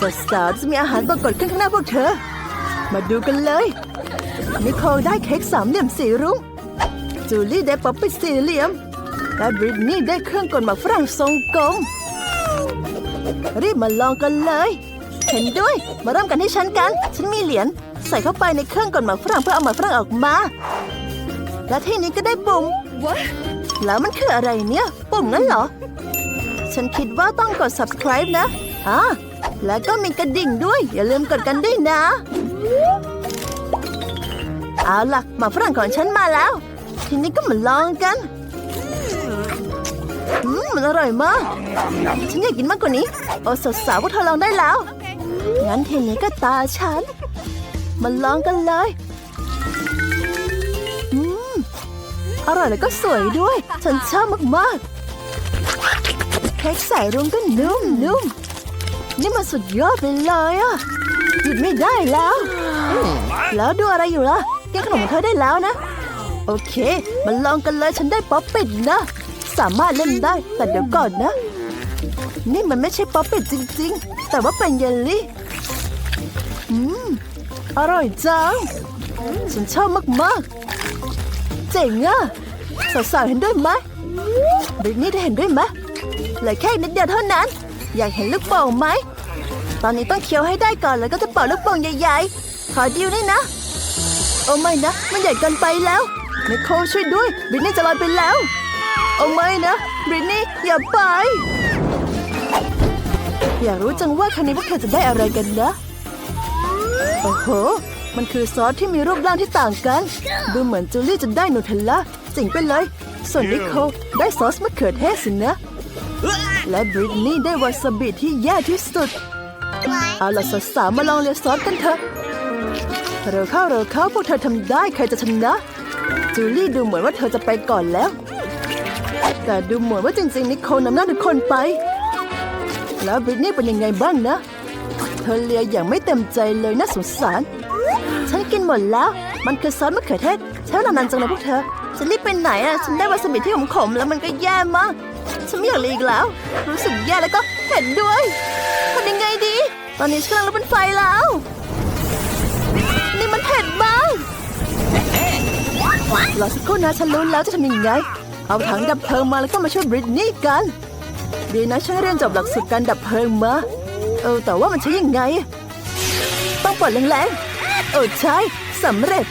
สาวๆจะมีอาหารปรากฏขึ้นข้างหน้าพวกเธอ มาดูกันเลย นิโคลได้เค้กสามเหลี่ยมสีรุ้ง จูลี่ได้ป๊อปปี้สี่เหลี่ยม และบริตนี่ได้เครื่องกลหมากฝรั่งทรงกลม รีบมาลองกันเลย เห็นด้วย มาเริ่มกันที่ฉันกัน ฉันมีเหรียญใส่เข้าไปในเครื่องกลหมากฝรั่งเพื่อเอาหมากฝรั่งออกมา และที่นี้ก็ได้ปุ่ม แล้วมันคืออะไรเนี่ย ปุ่มนั้นเหรอ ฉันคิดว่าต้องกด subscribe นะ อ่า แล้วก็มีกระดิ่งด้วย อย่าลืมกดกันด้วยนะ เอาล่ะหมาฝรั่งของฉันมาแล้ว ทีนี้ก็มาลองกันอืมมันอร่อยมาก ฉันอยากกินมากกว่านี้ โอ้สาวๆพวกเธอลองได้แล้ว งั้นทีนี้ก็ตาฉัน มาลองกันเลย อืม อร่อยแล้วก็สวยด้วย ฉันชอบมากๆเค้กใส่รุ้งก็นุ่มนุ่ม นี่มันสุดยอดไปเลยอะหยุดไม่ได้แล้ว แล้วดูอะไรอยู่ล่ะกินขนมของเธอได้แล้วนะ โอเคมันลองกันเลยฉันได้ป๊อปปิดนะ สามารถเล่นได้ แต่เดี๋ยวก่อนนะ นี่มันไม่ใช่ป๊อปปิดจริง ๆ แต่ว่าเป็นเยลลี่ อืม อร่อยจัง ฉันชอบมากๆ เจ๋งอะสาวๆเห็นด้วยไหมบริตนี่ได้เห็นด้วยไหมเหลือแค่นิดเดียวเท่านั้น อยากเห็นลูกโป่งไหม ตอนนี้ต้องเคี้ยวให้ได้ก่อนแล้วก็จะเป่าลูกโป่งใหญ่ๆ ขอดิวนี่นะ โอ้ไม่นะ มันใหญ่เกินไปแล้วนิโคลช่วยด้วยบริตนี่จะลอยไปแล้ว โอ้ไม่นะบริตนี่อย่าไป อยากรู้จังว่าครั้งนี้พวกเธอจะได้อะไรกันนะ โอ้โห มันคือซอสที่มีรูปร่างที่ต่างกัน ดูเหมือนจูลี่จะได้นูเทลล่าจริงไปเลย ส่วนนิโคลได้ซอสมะเขือเทศสินะ และบริตนี่ได้วาซาบิที่แย่ที่สุด เอาล่ะสาวๆมาลองเลียซอสกันเถอะเร็วเข้าเร็วเข้าพวกเธอทำได้ใครจะชนะ จูลี่ดูเหมือนว่าเธอจะไปก่อนแล้ว แต่ดูเหมือนว่าจริงๆนิโคลนำหน้าทุกคนไป แล้วบริตนี่เป็นยังไงบ้างนะ เธอเลียอย่างไม่เต็มใจเลยน่าสงสาร ฉันกินหมดแล้ว มันคือซอสมะเขือเทศใช้เวลานานจังเลยพวกเธอฉันรีบไปไหนอะ ฉันได้วาซาบิที่ขมๆแล้วมันก็แย่มาก ไม่อยากเลยอีกแล้ว รู้สึกแย่แล้วก็เผ็ดด้วยทำยังไงดี ตอนนี้ฉันกำลังลุกเป็นไฟแล้ว นี่มันเผ็ดมากรอสักครู่นะฉันรู้แล้วจะทำยังไง เอาถังดับเพลิงมาแล้วก็มาช่วยบริตนี่กัน ดีนะฉันเรียนจบหลักสูตรการดับเพลิงมา เออแต่ว่ามันใช้ยังไง ต้องเปิดแรงๆ เออใช่สำเร็จ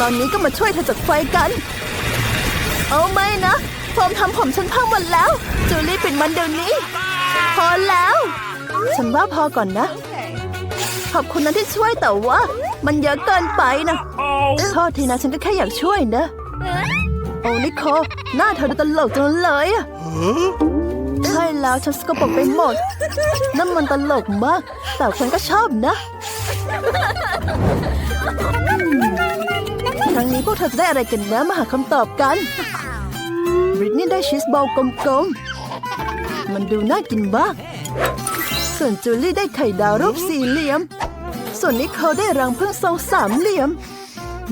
ตอนนี้ก็มาช่วยเธอจากไฟกัน เอาไม่นะ ผมทำผมฉันพังหมดแล้ว จูลี่ปิดมันเดี๋ยวนี้ พอแล้ว ฉันว่าพอก่อนนะ ขอบคุณนะที่ช่วยแต่ว่า มันเยอะเกินไปนะโทษทีนะฉันก็แค่อยากช่วยนะ โอ้นิโคหน้าเธอดูตลกจังเลยอะใช่แล้วฉันสกปรกไปหมดนั่นมันตลกมาก แต่คนก็ชอบนะครั้งนี้พวกเธอจะได้อะไรกันนะมาหาคำตอบกัน บริตนี่ได้ชีสบอลกลมๆ มันดูน่ากินมาก ส่วนจูลี่ได้ไข่ดาวรูปสี่เหลี่ยม ส่วนนิโคได้รังผึ้งทรงสามเหลี่ยม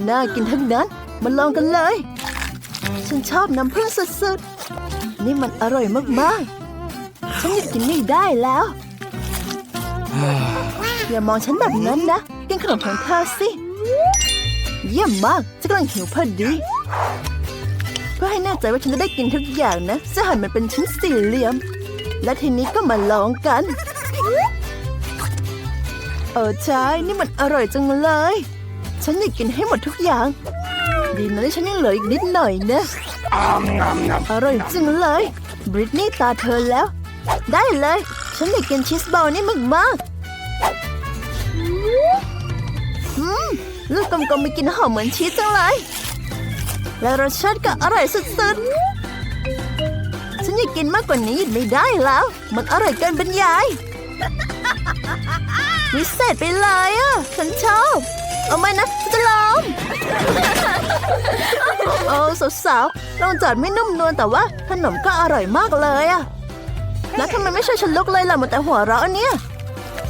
น่ากินทั้งนั้น มาลองกันเลย ฉันชอบน้ำผึ้งสุดๆ นี่มันอร่อยมากๆ ฉันหยุดกินไม่ได้แล้ว อย่ามองฉันแบบนั้นนะ กินขนมของเธอสิ เยี่ยมมากฉันกำลังหิวพอดี พื่อให้แน่ใจว่าฉันจะได้กินทุกอย่างนะจะหั่นมันเป็นชิ้นสี่เหลี่ยม และทีนี้ก็มาลองกันเออใช่นี่มันอร่อยจังเลย ฉันอยากกินให้หมดทุกอย่าง ดีนะที่ฉันยังเหลืออีกนิดหน่อยนะอร่อยจังเลย บริตนี่ตาเธอแล้ว ได้เลย ฉันอยากกินชีสบอลนี่มากมากอืมลูกกลมๆมีกลินหอมเหมือนชีสจังเลย และรสชาติก็อร่อยสุดๆ ฉันอยากกินมากกว่านี้หยุดไม่ได้แล้ว มันอร่อยเกินบรรยาย วิเศษไปเลยอะ ฉันชอบ เอาไหมนะฉันจะลองโอ้สาวๆลองจัดไม่นุ่มนวลแต่ว่าขนมก็อร่อยมากเลยอะแล้วทำไมไม่ช่วยฉันลุกเลยล่ะหมดแต่หัวเราะเนี่ย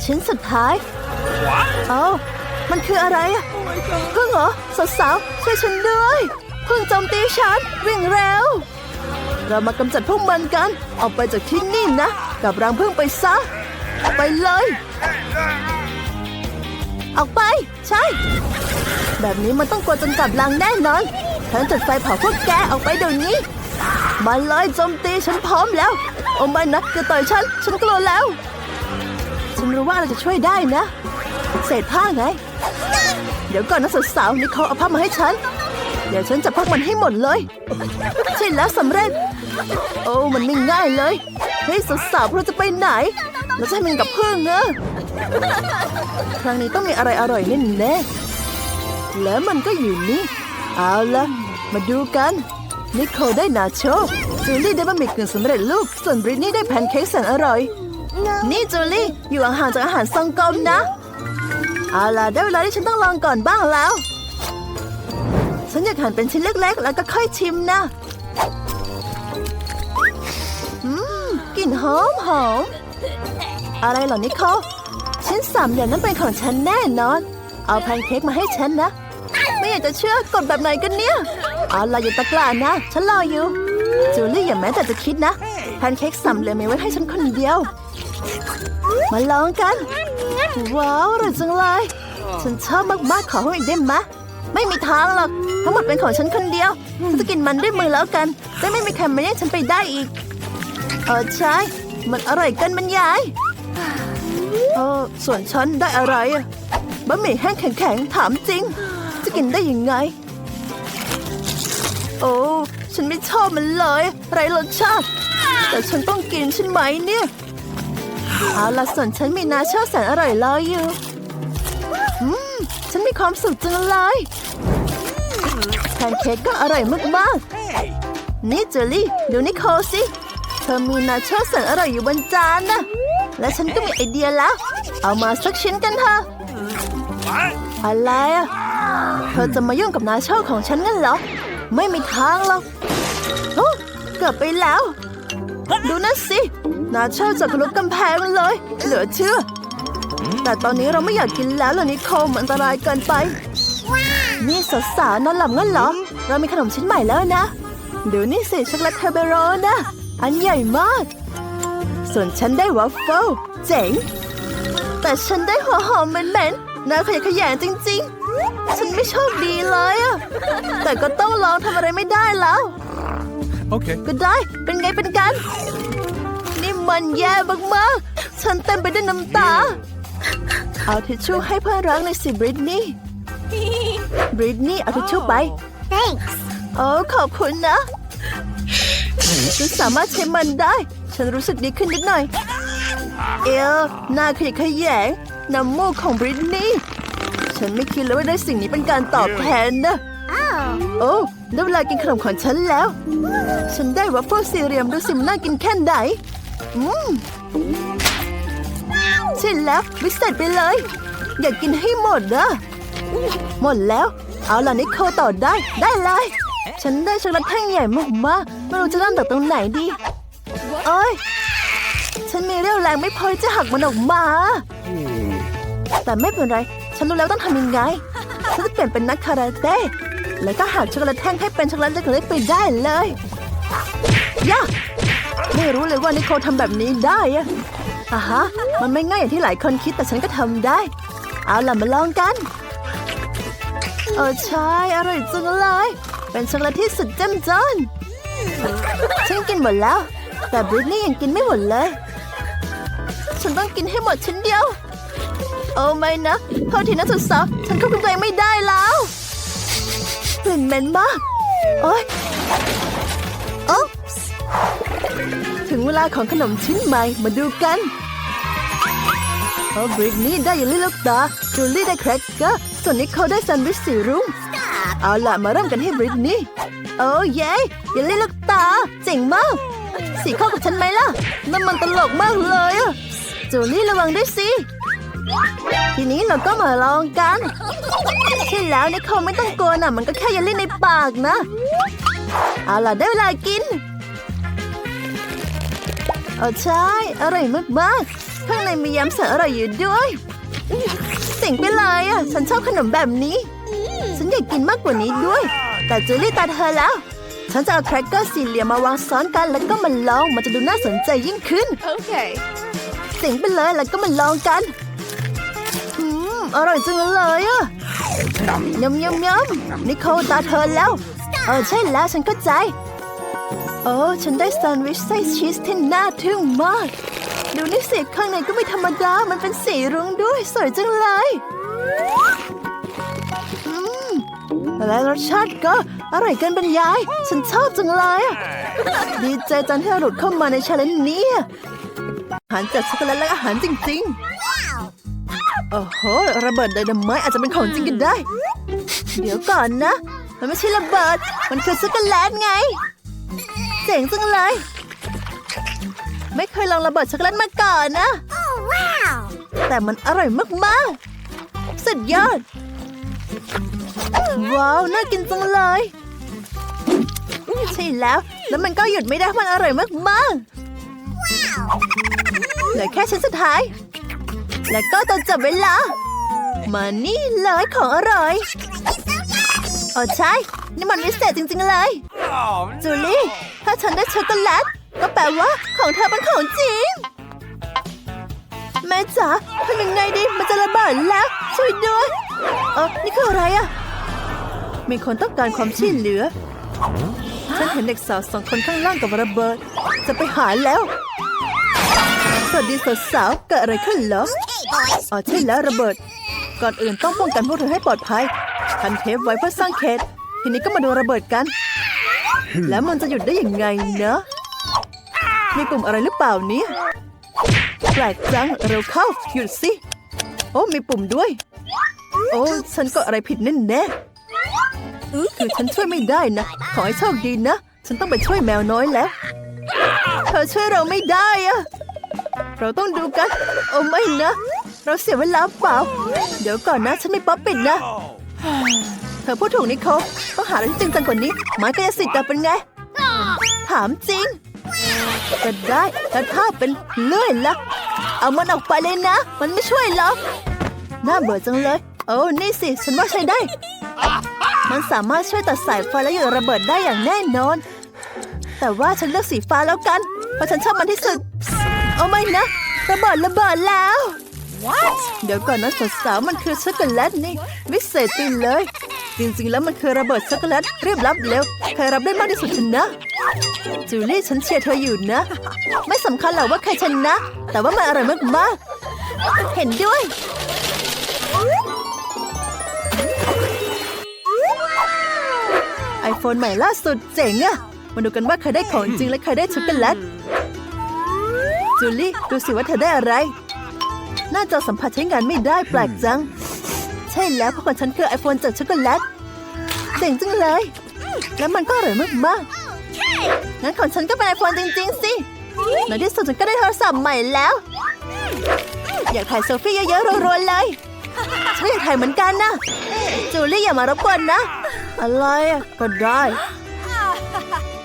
ชิ้นสุดท้ายเอ้ามันคืออะไรอะพึ่งเหรอสาวๆช่วยฉันด้วย พึ่งโจมตีฉันวิ่งเร็ว เรามากำจัดพวกมันกัน ออกไปจากที่นี่นะ กับรังพึ่งไปซะอกไปเลย ออกไป ใช่ แบบนี้มันต้องกลัวจนกลับลังแน่นอนฉันจุดไฟเผาพวกแกออกไปเดี๋ยวนี้ มาเลยโจมตีฉันพร้อมแล้ว โอ้ไม่นะจะต่อยฉัน ฉันกลัวแล้ว ฉันรู้ว่าเราจะช่วยได้นะ เศษผ้าไง เดี๋ยวก่อนนะสาวๆนี่เขาเอาผ้ามาให้ฉัน เดี๋ยวฉันจะพักมันให้หมดเลย ใช่แล้วสำเร็จ โอ้มันไม่ง่ายเลย เฮ้ยสาวๆเราจะไปไหน เราจะให้มันกับเพื่อนเนอะครั้งนี้ต้องมีอะไรอร่อยแน่แน่ๆแล้วมันก็อยู่นี่ เอาละมาดูกัน นิโคลได้นาโชจูลี่ได้บะหมี่กึ่งสำเร็จรูปส่วนบริตนี่ได้แพนเค้กแสนอร่อย นี่จูลี่อยู่ห่างจากอาหารซองกลมนะ เอาล่ะได้เวลาที่ฉันต้องลองก่อนบ้างแล้ว ฉันอยากหั่นเป็นชิ้นเล็กๆ แล้วก็ค่อยชิมนะอืมกลิ่นหอมหอมอะไรเหรอนิโคลชิ้นสามเหลี่ยมนั้นเป็นของฉันแน่นอน เอาแพนเค้กมาให้ฉันนะ ไม่อยากจะเชื่อกดแบบไหนกันเนี่ย เอาล่ะอย่าตะกร้านะ ฉันรออยู่ จูลี่อย่าแม้แต่จะคิดนะแพนเค้กสามเหลี่ยมมีไว้ให้ฉันคนเดียว มาลองกัน ว้าวอร่อยจังเลย ฉันชอบมากๆขอให้อีกได้ไหมะ ไม่มีทางหรอก ทั้งหมดเป็นของฉันคนเดียวฉันจะกินมันด้วยมือแล้วกันจะไม่มีใครมาแย่งฉันไปได้อีก เออใช่ มันอร่อยกันบรรยายเออส่วนฉันได้อะไรอะบะหมี่แห้งแข็งๆถามจริง จะกินได้ยังไง โอ้ฉันไม่ชอบมันเลย ไรรสชาติ แต่ฉันต้องกินใช่ไหมเนี่ยเอาละส่วนฉันมีนาโชแสนอร่อยรออยู่ มฉันมีความสุขจังเลยแพนเค้กก็อร่อยมากๆ นี่เจอรี่ดูนิโคลสิ เธอมีนาโชแสนอร่อยอยู่บนจานนะ และฉันก็มีไอเดียแล้ว เอามาสักชิ้นกันเถอะอะไรอะเธอจะมายุ่งกับนาโชของฉันงั้นเหรอ ไม่มีทางหรอกโอ้เกือบไปแล้ว ดูนั่นสิ นาโชจะทะลุกำแพงเลย เหลือเชื่อ แต่ตอนนี้เราไม่อยากกินแล้วล่ะนิโคลมันอันตรายเกินไป นี่สาวๆนอนหลับงั้นเหรอ เรามีขนมชิ้นใหม่แล้วนะ ดูนี่สิช็อกโกแลตเทอร์เบโรนะ อันใหญ่มาก ส่วนฉันได้วัฟเฟิลเจ๋ง แต่ฉันได้หัวหอมเหม็นๆน่าขยะแขยงจริง ๆ ฉันไม่โชคดีเลยอะแต่ก็ต้องลองทำอะไรไม่ได้แล้ว Okay. ก็ได้เป็นไงเป็นกัน นี่มันแย่มากๆ ฉันเต็มไปด้วยน้ำตา เอาทิชชู่ให้เพื่อนรักในอยสิบริตนี่บริตนี่เอาทิชชู่ไป Thanks. โอ้ขอบคุณนะ ฉันสามารถใช้มันได้ ฉันรู้สึกดีขึ้นนิดหน่อย เอลหน้าขยะแขยงน้ำมูกของบริตนี่ ฉันไม่คิดเลยว่าได้สิ่งนี้เป็นการตอบแทนนะ Oh. โอ้ได้เวลากินขนมของฉันแล้ว ฉันได้วัฟเฟิลสี่เหลี่ยมดูสิมันน่ากินแค่ไหนอืม ใช่แล้ววิเศษไปเลย อยากกินให้หมดนะหมดแล้ว เอาล่ะนิโคลต่อได้ได้เลย ฉันได้ช็อกโกแลตแท่งใหญ่มากๆไม่รู้จะเริ่มจากตรงไหนดีโอ้ยฉันมีเรี่ยวแรงไม่พอจะหักมันออกมา แต่ไม่เป็นไร ฉันรู้แล้วต้องทำยังไง ฉันจะเปลี่ยนเป็นนักคาราเต้ แล้วก็หักช็อกโกแลตแท่งให้เป็นช็อกโกแลตเล็กๆไปได้เลย ย่า ไม่รู้เลยว่านิโคลทำแบบนี้ได้อะ อะฮะ มันไม่ง่ายอย่างที่หลายคนคิดแต่ฉันก็ทำได้ เอาล่ะมาลองกัน เออใช่ อร่อยจังเลย เป็นช็อกโกแลตที่สุดเจ้มจนฉันกินหมดแล้ว แต่บริตนี่ยังกินไม่หมดเลย ฉันต้องกินให้หมดชิ้นเดียว โอ้ไม่นะโทษทีนะสุดสาวฉันควบคุมตัวเองไม่ได้แล้วกลิ่นเหม็นมาก โอ๊ย เวลาของขนมชิ้นใหม่ มาดูกันโอ้บริตนี่ได้เยลลี่ลูกตา จูลี่ได้แครกเกอร์ ส่วนนิโคลได้แซนด์วิชสีรุ้งเอาล่ะมาเริ่มกันให้บริตนี่ โอ้เย้เยลลี่ลูกตา เจ๋งมาก สีเข้ากับฉันไหมล่ะนั่นมันตลกมากเลยอะจูลี่ระวังด้วยสิ ทีนี้เราก็มาลองกัน ใช่แล้วนิโคลไม่ต้องกลัวนะมันก็แค่เยลลี่ในปากนะ เอาล่ะได้เวลากินเออใช่ อร่อยมากๆข้างในมียำแสนอร่อยอยู่ด้วยเจ๋งไปเลยอะ ฉันชอบขนมแบบนี้ ฉันอยากกินมากกว่านี้ด้วย แต่จูลี่ตาเธอแล้ว ฉันจะเอาแครกเกอร์สี่เหลี่ยมมาวางซ้อนกันแล้วก็มาลองมันจะดูน่าสนใจยิ่งขึ้น Okay. เจ๋งไปเลยแล้วก็มาลองกันอืมอร่อยจังเลยอะยำยำยำนิโคลตาเธอแล้ว เออใช่แล้วฉันเข้าใจ โอ้ฉันได้แซนด์วิชไส้ชีสที่น่าทึ่งมาก ดูนี่สิข้างในก็ไม่ธรรมดา มันเป็นสีรุ้งด้วย สวยจังเลย อืมและรสชาติก็อร่อยเกินบรรยาย ฉันชอบจังเลยอะดีใจจังที่เราหลุดเข้ามาในชาเลนจ์นี้อะอาหารจากช็อกโกแลตและอาหารจริง ๆ โอ้โห ระเบิดไดนาไมต์อาจจะเป็นของจริงกันได้ เดี๋ยวก่อนนะ มันไม่ใช่ระเบิด มันคือช็อกโกแลตไง เจ๋งจังเลย ไม่เคยลองระเบิดช็อกโกแลตมาก่อนนะ แต่มันอร่อยมากๆ สุดยอด ว้าว น่ากินจังเลย ใช่แล้ว แล้วมันก็หยุดไม่ได้เพราะมันอร่อยมากๆเหลือแค่ชิ้นสุดท้าย แล้วก็ต้องจับเวลา มานี่เลยของอร่อยอ๋อใช่ นี่มันวิเศษจริง ๆ เลย จูลี่ ถ้าฉันได้ช็อกโกแลตก็แปลว่าของเธอเป็นของจริง แม่จ๋าทำยังไงดีมันจะระเบิดแล้ว ช่วยด้วยเออนี่คืออะไรอะมีคนต้องการความช่วยเหลือ ฉันเห็นเด็กสาวสองคนข้างล่างกับระเบิด จะไปหาแล้ว สวัสดีสาวๆเกิดอะไรขึ้นเหรออ๋อใช่แล้วระเบิด ก่อนอื่นต้องป้องกันพวกเธอให้ปลอดภัย พันเทปไว้เพื่อสร้างเขตทีนี้ก็มาดูระเบิดกัน แล้วมันจะหยุดได้อย่างไงเนอะมีปุ่มอะไรหรือเปล่านี่แปลกจังเร็วเข้าหยุดสิ โอ้มีปุ่มด้วย โอ้ฉันก็อะไรผิดแน่แน่คือฉันช่วยไม่ได้นะ ขอให้โชคดีนะ ฉันต้องไปช่วยแมวน้อยแล้ว เธอช่วยเราไม่ได้อะเราต้องดูกัน โอ้ไม่นะ เราเสียเวลาเปล่า เดี๋ยวก่อนนะ ฉันไมีป๊อปปิดนะ เธอพูดถูกนี่เขาต้องหาอะไรที่จริงจังกว่านี้ ไม้กายสิทธิ์แต่เป็นไง ถามจริงก็ได้แต่ถ้าเป็นเลื่อยละเอามันออกไปเลยนะ มันไม่ช่วยหรอกน่าเบื่อจังเลย โอ้นี่สิ ฉันว่าใช้ได้ มันสามารถช่วยตัดสายไฟและหยุดระเบิดได้อย่างแน่นอน แต่ว่าฉันเลือกสีฟ้าแล้วกัน เพราะฉันชอบมันที่สุด เอาไม่นะ ระเบิดระเบิดแล้ว เดี๋ยวก่อนนะสาวๆมันคือช็อกโกแลตนี่วิเศษจริงเลย จริงๆแล้วมันคือระเบิดช็อกโกแลตรีบรับเร็วใครรับได้มากที่สุดชนะจูลี่ฉันเชียร์เธออยู่นะ ไม่สำคัญหรอกว่าใครชนะ แต่ว่ามันอร่อยมากๆ เห็นด้วย ไอโฟนใหม่ล่าสุดเจ๋งอะมาดูกันว่าใครได้ของจริงและใครได้ช็อกโกแลตจูลี่ดูสิว่าเธอได้อะไร หน้าจอสัมผัสใช้งานไม่ได้แปลกจัง ใช่แล้วเพราะของฉันคือไอโฟนจากช็อกโกแลตเจ๋งจังเลย แล้วมันก็อร่อยมากๆงั้นของฉันก็เป็นไอโฟนจริง ๆ สิในที่สุดฉันก็ได้โทรศัพท์ใหม่แล้ว อยากถ่ายเซลฟี่เยอะๆรัวๆเลยฉันอยากถ่ายเหมือนกันนะจูลี่อย่ามารบกวนนะ อะไรอะก็ได้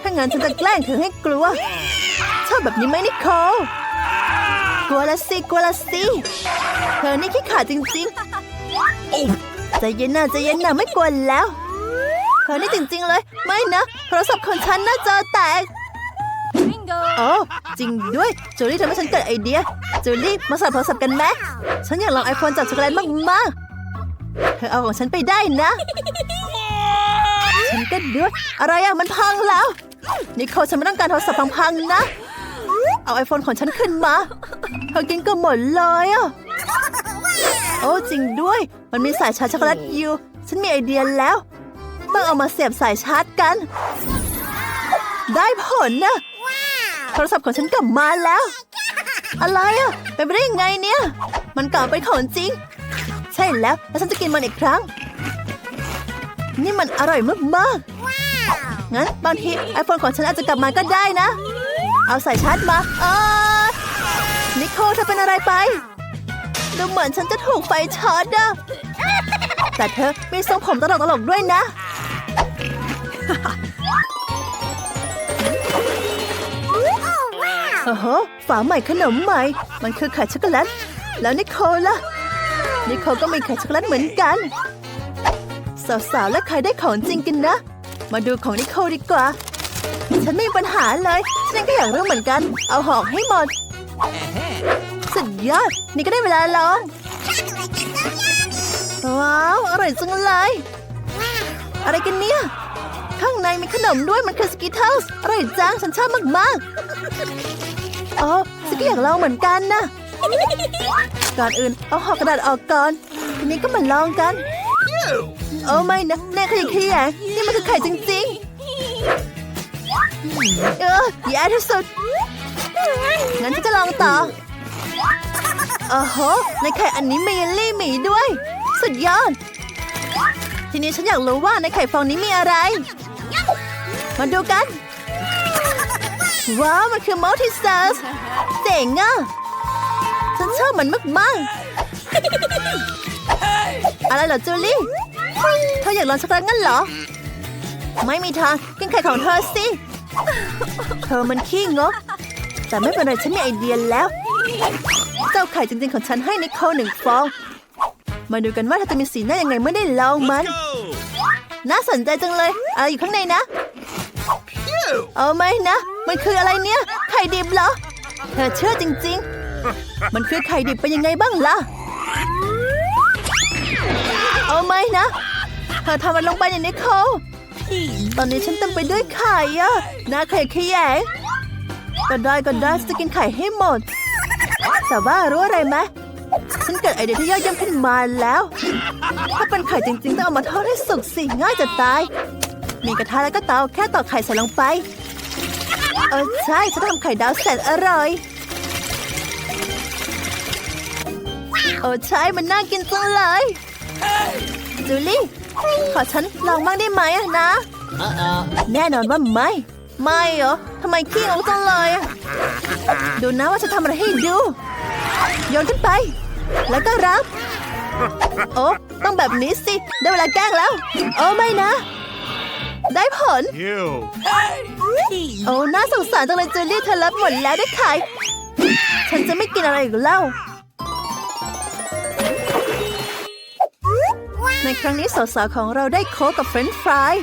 ถ้างั้นฉันจะแกล้งเธอให้กลัว ชอบแบบนี้ไหมนิโคล กลัวละสิกลัวละสิเธอนี่ขี้ขลาดจริงๆใจเย็นนะใจเย็นนะไม่กลัวแล้ว เธอนี่จริง ๆ เลย ไม่นะโทรศัพท์ของฉันน่าจอแตกโอ้จริงด้วยจูลี่ทำให้ฉันเกิดไอเดียจูลี่มาสับโทรศัพท์กันไหมฉันอยากลองไอโฟนจากช็อกโกแลตมากๆเธอเอาของฉันไปได้นะฉันก็ด้วยอะไรอะมันพังแล้วนิโคลฉันไม่ต้องการโทรศัพท์พังๆนะ เอาไอโฟนของฉันขึ้นมาเธอกินก็หมดเลยอะโอ้จริงด้วย มันมีสายชาร์จช็อกโกแลตอยู่ ฉันมีไอเดียแล้ว ต้องเอามาเสียบสายชาร์จกัน ได้ผลนะโทรศัพท์ของฉันกลับมาแล้ว อะไรอะเป็นไปได้ยังไงเนี่ย มันกลับเป็นของจริง ใช่แล้ว แล้วฉันจะกินมันอีกครั้ง นี่มันอร่อยมากๆงั้นบางทีไอโฟนของฉันอาจจะกลับมาก็ได้นะ เอาสายชาร์จมาเออนิโคลเธอเป็นอะไรไป ดูเหมือนฉันจะถูกไฟช็อตอะแต่เธอมีทรงผมตลกตลกๆด้วยนะ โอ้โหฝาใหม่ขนมใหม่ มันคือไข่ช็อกโกแลต แล้วนิโคลล่ะ นิโคลก็มีไข่ช็อกโกแลตเหมือนกัน สาวๆ และใครได้ของจริงกันนะ มาดูของนิโคลดีกว่า ฉันไม่มีปัญหาเลย ฉันก็อยากรู้เหมือนกัน เอาหอกให้หมดสสุดยอด นี่ก็ได้เวลาลอง ว้าว อร่อยจังเลย อะไรกันเนี่ย ข้างในมีขนมด้วยมันคือสกิทเทิลส์อร่อยจัง ฉันชอบมากๆอ๋อสกิอยากลองเหมือนกันนะก่อนอื่น เอาห่อกระดาษออกก่อน ทีนี้ก็มาลองกัน โอ้ไม่นะแน่ขยะแขยงนี่มันคือไข่จริงๆเออ แย่ที่สุด งั้นฉันจะลองต่อโอ้โหในไข่อันนี้มีเยลลี่หมีด้วย สุดยอด ทีนี้ฉันอยากรู้ว่าในไข่ฟองนี้มีอะไร มาดูกัน ว้าว มันคือมัลติเซอร์เจ๋งอะ ฉันชอบมันมากๆ อะไรเหรอจูลี่เธออยากลองช็อกโกแลตงั้นเหรอ ไม่มีทางกินไข่ของเธอสิ เธอมันขี้งก แต่ไม่เป็นไรฉันมีไอเดียแล้ว เจ้าไข่จริงๆของฉันให้นิโคลหนึ่งฟอง มาดูกันว่าเธอจะมีสีหน้ายังไงเมื่อได้ลองมัน น่าสนใจจังเลย อะไรอยู่ข้างในนะ เอาไหมนะ มันคืออะไรเนี่ย ไข่ดิบเหรอ เธอเชื่อจริง ๆ มันคือไข่ดิบเป็นยังไงบ้างล่ะ เอาไหมนะ เธอทำมันลงไปในนิโคล ตอนนี้ฉันเต็มไปด้วยไข่อะหน้าไข่ขยงก็ได้ก็ได้ฉันจะกินไข่ให้หมด แต่ว่ารู้อะไรไหมฉันเกิดไอเดียที่ยอดเยี่ยมขึ้นมาแล้ว ถ้าเป็นไข่จริงๆต้องเอามาทอดให้สุกสิง่ายจะตาย มีกระทะแล้วก็เตาแค่ตอกไข่ใส่ลงไป เออใช่ฉันทำไข่ดาวแสนอร่อยโอ้ใช่มันน่ากินจังเลยจูลี่ ขอฉันลองบ้างได้ไหมอะนะ แน่นอนว่าไม่ ไม่เหรอทำไมขี้งกจังเลยอะดูนะว่าจะทำอะไรให้ดูโยนขึ้นไป แล้วก็รับ โอ้ต้องแบบนี้สิ ได้เวลาแกล้งแล้ว โอ้ไม่นะ ได้ผล Ew. โอ้น่าสงสารจังเลยจูลี่เธอรับหมดแล้วได้ขาย ฉันจะไม่กินอะไรอีกแล้ว ในครั้งนี้สาวๆของเราได้โค้กกับเฟรนช์ฟราย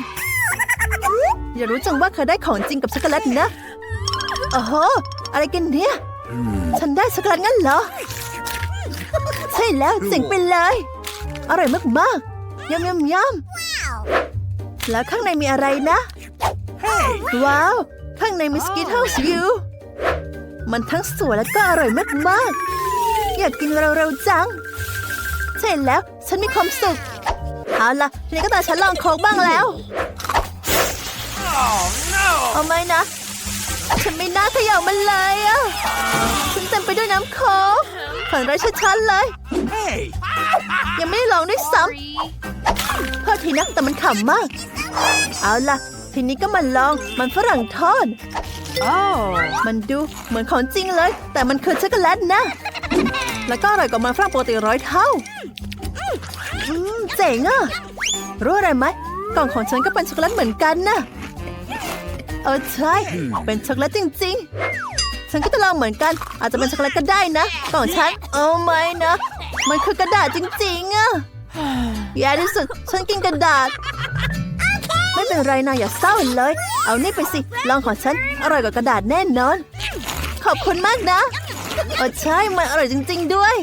อย่ารู้จังว่าเคยได้ของจริงกับช็อกโกแลตนะโอ้โห อะไรกันเนี่ย ฉันได้ช็อกโกแลตงั้นเหรอ ใช่แล้วเจ๋งไปเลย อร่อยมากๆยำยำยำแล้วข้างในมีอะไรนะ ว้าว ข้างในมีสกิทเทิลส์อยู่มันทั้งสวยและก็อร่อยมากๆ อยากกินเร็วๆจัง ใช่แล้ว ฉันมีความสุข เอาล่ะทีนี้ก็ตาฉันลองโค้กบ้างแล้ว Oh no! เอาไหมนะ ฉันไม่น่าเขย่ามันเลยอะฉันเต็มไปด้วยน้ำโค้กฝันร้ายชัดๆเลย Hey! ยังไม่ได้ลองด้วยซ้ำโทษทีนะแต่มันขำมาก เอาล่ะ ทีนี้ก็มาลองมันฝรั่งทอดมันดูเหมือนของจริงเลย แต่มันคือช็อกโกแลตนะ แล้วก็อร่อยกว่ามันฝรั่งปกติร้อยเท่าอืม เจ๋งอะรู้อะไรไหมกล่องของฉันก็เป็นช็อกโกแลตเหมือนกันนะเออใช่เป็นช็อกโกแลตจริง ๆ ฉันก็จะลองเหมือนกัน อาจจะเป็นช็อกโกแลตก็ได้นะกล่องฉันโอ้ไม่นะ มันคือกระดาษจริงๆอะแย่ที่สุดฉันกินกระดาษ ไม่เป็นไรนะอย่าเศร้าเลย เอานี่ไปสิลองของฉันอร่อยกว่ากระดาษแน่นอน ขอบคุณมากนะเออใช่มันอร่อยจริง ๆ ด้วย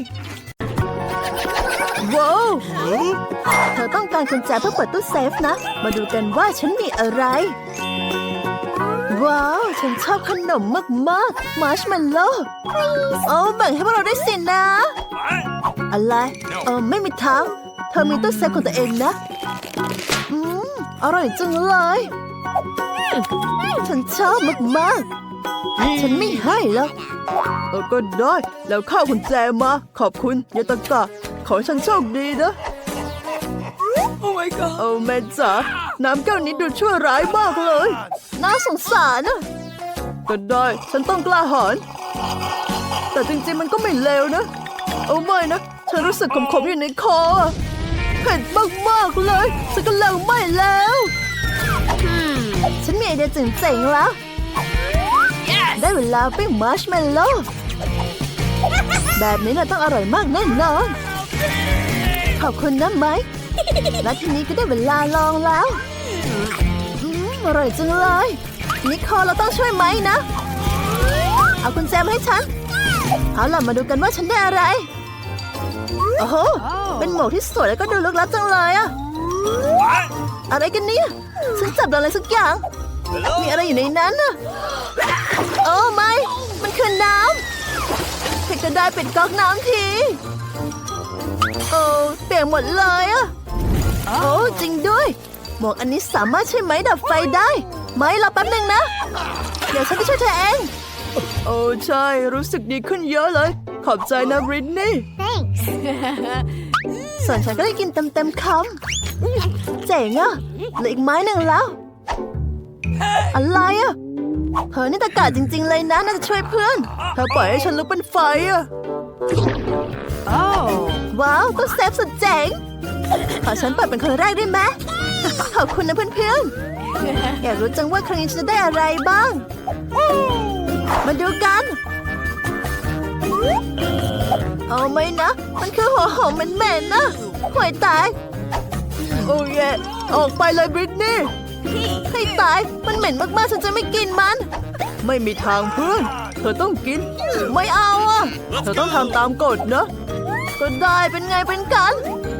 ว้าวเธอต้องการกุญแจเพื่อเปิดตู้เซฟนะ มาดูกันว่าฉันมีอะไร ว้าว ฉันชอบขนมมากๆ มาร์ชเมลโล่โอ้แบ่งให้พวกเราได้สินะ อะไร เออไม่มีทาง เธอมีตู้เซฟของตัวเองนะ อืม อร่อยจังเลย ฉันชอบมากๆ ฉันไม่ให้หรอกก็ได้ แล้วข้าวกุญแจมา ขอบคุณยาตะกะ อให้ฉันโชคดีนะ Oh my god! เอาแม่จ๋าน้ำแก้วนี้ดูชั่วร้ายมากเลย น่าสงสารนะก็ได้ฉันต้องกล้าหาญแต่จริงๆมันก็ไม่เลวนะเอาไม่นะ ฉันรู้สึกขมๆอยู่ในคออะเผ็ดมากๆเลย ฉันก็เลิกไม่แล้วฉันมีไอเดียเจ๋งๆแล้ว ได้เวลาปิ้งมาร์ชเมลโล่แบบนี้น่ะต้องอร่อยมากแน่นอน ขอบคุณนะไมค์และทีนี้ก็ได้เวลาลองแล้วอืมอร่อยจังเลย นิคลเราต้องช่วยไหมนะ เอากุญแจมให้ฉัน เอาล่ะมาดูกันว่าฉันได้อะไร โอ้โห เป็นหมวกที่สวยแล้วก็ดูลึกลับจังเลยอะอะไรกันเนี่ย ฉันจับอะไรสักอย่าง มีอะไรอยู่ในนั้นน่ะโอ้ไม่ มันคือน้ำใครก็ได้เปิดก๊อกน้ำที เปียกหมดเลยอะโอ้จริงด้วย หมวกอันนี้สามารถใช้ไม้ดับไฟได้ไม้รอแป๊บหนึ่งนะ เดี๋ยวฉันจะช่วยเธอเอง โอ้ใช่รู้สึกดีขึ้นเยอะเลย ขอบใจนะบริตนี่ส่วนฉันก็ได้กินเต็มเต็มๆคำเจ๋งอะเหลืออีกไม้หนึ่งแล้ว อะไรอะเธอนี่ตะกาจริง ๆ เลยนะน่าจะช่วยเพื่อน เธอปล่อยให้ฉันลุกเป็นไฟอะ Oh. ว้าวก็เซฟสุดเจ๋ง ขอฉันเปิดเป็นคนแรกได้ไหมขอบคุณนะเพื่อนๆ อยากรู้จังว่าครั้งนี้ฉันจะได้อะไรบ้าง มาดูกัน เอาไหมนะ มันคือหัวหอมเหม็นๆนะห่วยตาย โอ้ยออกไปเลยบริตนี่ให้ตาย มันเหม็นมากๆ ฉันจะไม่กินมัน ไม่มีทางเพื่อน เธอต้องกิน ไม่เอาอะ เธอต้องทำตามกฎนะ ก็ได้เป็นไงเป็นกัน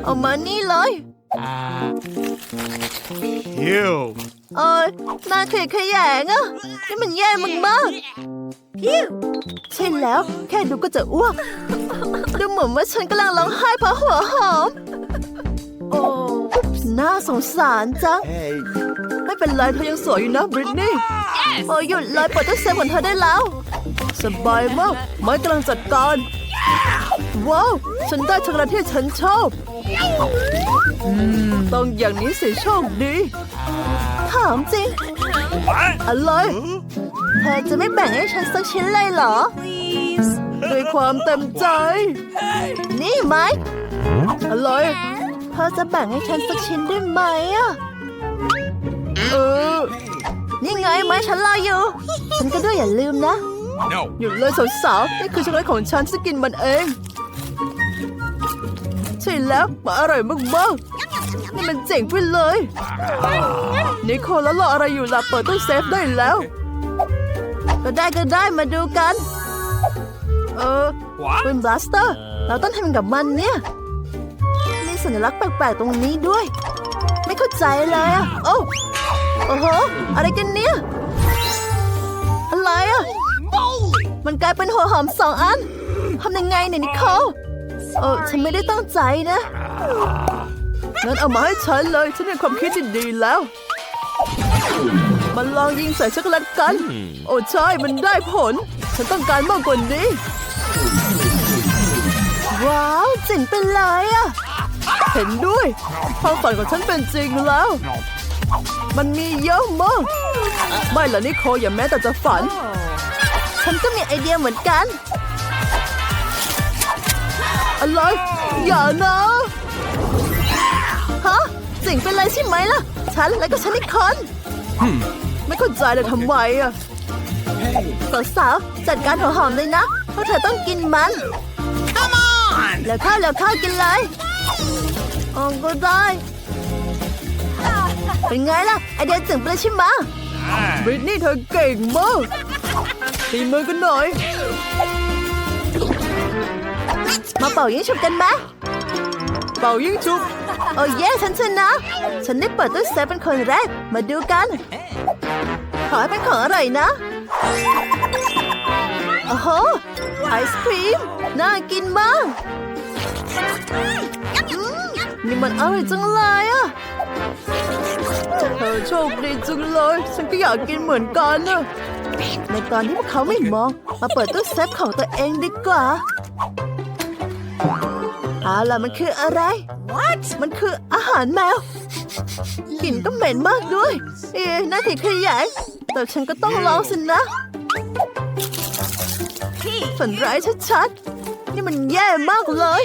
เอามานี่เลย Ew. เอ้ยน่าเขยขยงอะนี่มันแย่มากมากๆใช่แล้ว แค่ดูก็จะอ้วก ดูเหมือนว่าฉันกำลังร้องไห้เพราะหัวหอม โอ้น่าสงสารจัง Hey. ไม่เป็นไรเธอยังสวยอยู่นะบริตนี่โอ้ยหยุดเลยเปิดตู้เซฟของเธอได้แล้ว สบายมากไม้กำลังจัดการ ว้าว ฉันได้ช็อกโกแลตที่ฉันชอบอืมต้องอย่างนี้สิโชคดี ถามจริง What? อะไร Huh? เธอจะไม่แบ่งให้ฉันสักชิ้นเลยเหรอ Please. ด้วยความเต็มใจ นี่ไหมอะไรเธอจะแบ่งให้ฉันสักชิ้นได้ไหมอะเออนี่ไงไหมฉันรออยู่ ฉันก็ด้วยอย่าลืมนะ No. หยุดเลยสาวๆนี่คือช็อกโกแลตของฉันฉันจะกินมันเอง ใช่แล้วมันอร่อยมากๆนี่มันเจ๋งไปเลยนิโคลแล้วรออะไรอยู่ล่ะเปิดตู้เซฟได้แล้ว ก็ได้ก็ได้มาดูกัน เออ What? เป็นบลัสเตอร์ เราต้องทำกับมันเนี่ยมีสัญลักษณ์แปลกๆตรงนี้ด้วย ไม่เข้าใจเลยอะโอ้โอ้โหอะไรกันเนี่ย อะไรอะ มันกลายเป็นหัวหอมสองอันทำยังไงเนี่ยนิโคลเออฉันไม่ได้ตั้งใจนะงั้นเอามาให้ฉันเลย ฉันมีความคิดที่ดีแล้ว มันลองยิงใส่ช็อกโกแลตกัน โอ้ใช่ มันได้ผล ฉันต้องการมากกว่านี้ ว้าวเจ๋งไปเลยอะเห็นด้วยความฝันของฉันเป็นจริงแล้ว มันมีเยอะมาก ไม่ละนิโคอย่าแม้แต่จะฝัน ฉันก็มีไอเดียเหมือนกัน อะไร อย่านะ ฮะเจ๋งไปเลยใช่ไหมล่ะ ฉันแล้วก็ฉันอีกคน ไม่เข้าใจเลยทำไมอะสาวๆจัดการหัวหอมเลยนะ เพราะเธอต้องกินมัน Come on. แล้วข้าวแล้วข้าวกินเลยอ๋อก็ได้ เป็นไงล่ะ ไอเดียเจ๋งไปเลยใช่ไหม Ah. บริตนี่เธอเก่งมาก ตีมือกันหน่อย มาเป่ายิงฉุบกันไหมเป่ายิงฉุบโอ้เย่ฉันชนะ ฉันได้เปิดตู้เซฟเป็นคนแรก มาดูกัน ขอให้เป็นของอร่อยนะ โอ้โห ไอศครีม น่ากินมากอืมนี่มันอร่อยจังเลยอะเธอโชคดีจังเลย ฉันก็อยากกินเหมือนกันนะ ในตอนที่พวกเขาไม่มอง มาเปิดตู้เซฟของตัวเองดีกว่าเอาล่ะมันคืออะไร What? มันคืออาหารแมวกลิ่นก็เหม็นมากด้วย เอ๊ะน่าถีขยายแต่ฉันก็ต้องลองสินะฝันร้ายชัดๆ นี่มันแย่มากเลย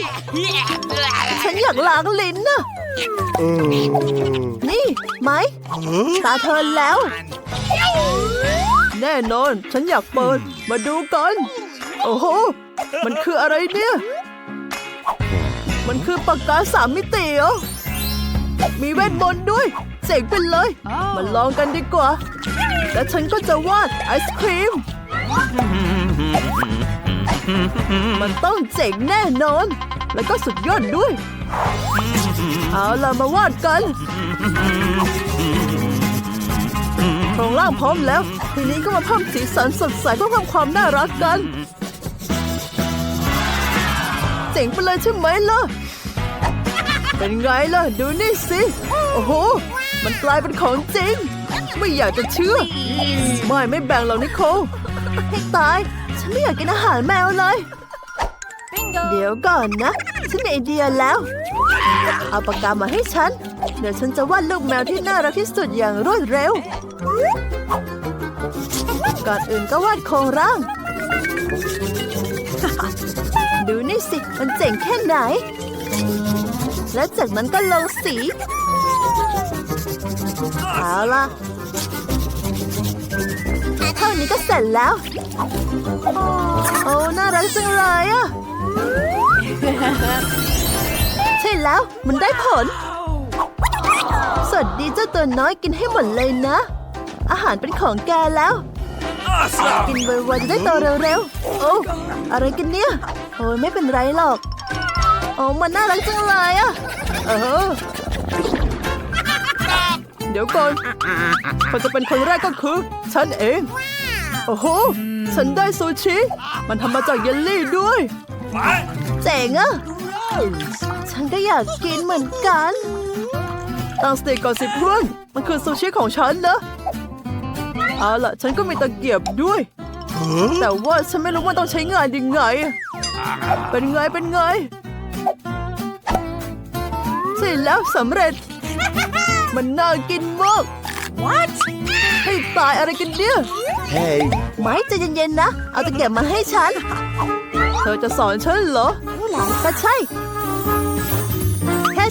ฉันอยากล้างลิ้นน่ะนี่ ไหม Huh? ตาเธอแล้ว แน่นอน ฉันอยากเปิด มาดูกัน โอ้โห มันคืออะไรเนี่ย มันคือปากกาสามมิติเหรอ มีเวทมนต์ด้วยเจ๋งไปเลย มาลองกันดีกว่า และฉันก็จะวาดไอศครีม มันต้องเจ๋งแน่นอน แล้วก็สุดยอดด้วย เอาล่ะมาวาดกัน โครงร่างพร้อมแล้ว ทีนี้ก็มาเพิ่มสีสันสดใสเพื่อเพิ่มความน่ารักกัน เจ๋งไปเลยใช่ไหมล่ะ เป็นไงล่ะ ดูนี่สิ โอ้โห มันกลายเป็นของจริง ไม่อยากจะเชื่อ ไม่ไม่แบ่งหรอกนิโคลให้ตาย ฉันไม่อยากกินอาหารแมวเลย Bingo. เดี๋ยวก่อนนะ ฉันมีไอเดียแล้ว เอาปากกามาให้ฉัน เดี๋ยวฉันจะวาดลูกแมวที่น่ารักที่สุดอย่างรวดเร็ว ก่อนอื่นก็วาดโครงร่าง ดูนี่สิ มันเจ๋งแค่ไหน และจากนั้นก็ลงสี เอาล่ะ เท่านี้ก็เสร็จแล้ว โอ้ น่ารักจังเลยอะใช่แล้ว มันได้ผล วัสดีเจ้าตัวน้อยกินให้หมดเลยนะ อาหารเป็นของแกแล้ว Awesome. กินไวๆจะได้โตเร็วๆ โอ้อะไรกันเนี่ยโอ้ยไม่เป็นไรหรอกโอ้มันน่ารักจังเลยอะเออเดี๋ยวก่อนคนจะเป็นคนแรกก็คือ ฉันเอง โอ้โห ฉันได้ซูชิ มันทำมาจากเยลลี่ด้วย What? เจ๋งอะฉันก็อยากกินเหมือนกัน ตั้งสติก่อนสิเพื่อน มันคือซูชิของฉันนะเอาล่ะ ฉันก็มีตะเกียบด้วย Huh? แต่ว่าฉันไม่รู้ว่าต้องใช้งานยังไง เป็นไง เป็นไงใช่แล้วสำเร็จ มันน่ากินมาก What? ให้ตายอะไรกันเนี่ย Hey. ไม่ใจเย็นๆนะ เอาตะเกียบมาให้ฉัน เธอจะสอนฉันเหรอก็ใช่แค่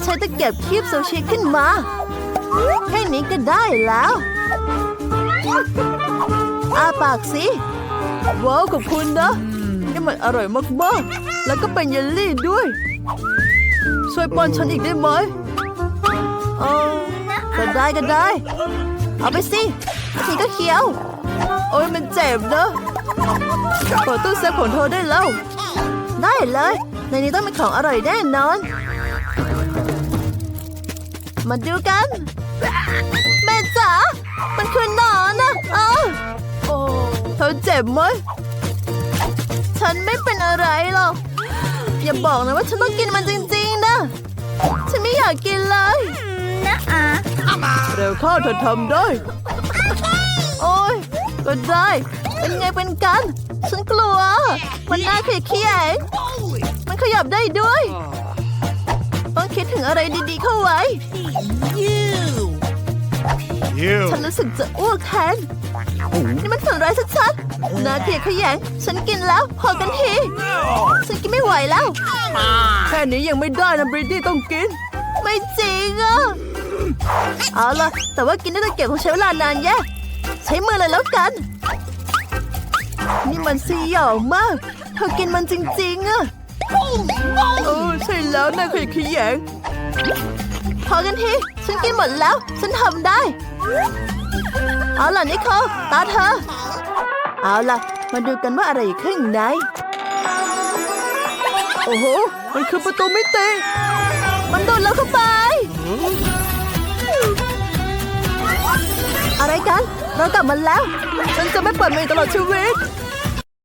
ใช้ตะเกียบคีบซูชิขึ้นมา แค่นี้ก็ได้แล้วอาปากสิ ว้าวขอบคุณนะนี่มันอร่อยมากๆ แล้วก็เป็นเยลลี่ด้วย ช่วยป้อนฉันอีกได้ไหมเออก็ได้ก็ได้ เอาไปสิทีก็เคี้ยว โอ้ยมันเจ็บนะเปิดตู้เซฟของเธอได้แล้ว ได้เลย ในนี้ต้องมีของอร่อยแน่นอน มาดูกันแม่จ๋ามันคือหนอนนะเอ้าโอ้เธอเจ็บไหมฉันไม่เป็นอะไรหรอก อย่าบอกนะว่าฉันต้องกินมันจริงๆนะ ฉันไม่อยากกินเลย Nuh-uh. เร็วเข้าเธอทำได้ โอ้ยก็ได้ เป็นไงเป็นกัน ฉันกลัว มันน่าเขียเขียงมันขยับได้ด้วย ต้องคิดถึงอะไรดีๆเข้าไว้ You. ฉันรู้สึกจะอ้วกแทนนี่มันฝันร้ายชัดๆน่าเกลียดขยงฉันกินแล้วพอกันที ฉันกินไม่ไหวแล้ว แค่นี้ยังไม่ได้นะบริดดี้ต้องกิน ไม่จริงอะเอาล่ะ แต่ว่ากินได้ตะเกียบคงใช้เวลานานแย่ใช้มือเลยแล้วกัน นี่มันสยองมาก เธอกินมันจริงๆอะ โอ้ใช่แล้วนะขยะขยงพอกันที ฉันกินหมดแล้ว ฉันทำได้ เอาล่ะนิโคตาเธอ เอาล่ะ มาดูกันว่าอะไรอยู่ข้างในโอ้โห มันคือประตูมิติมันโดนแล้วเข้าไป อะไรกัน เรากลับมาแล้ว ฉันจะไม่เปิดมันอีกตลอดชีวิต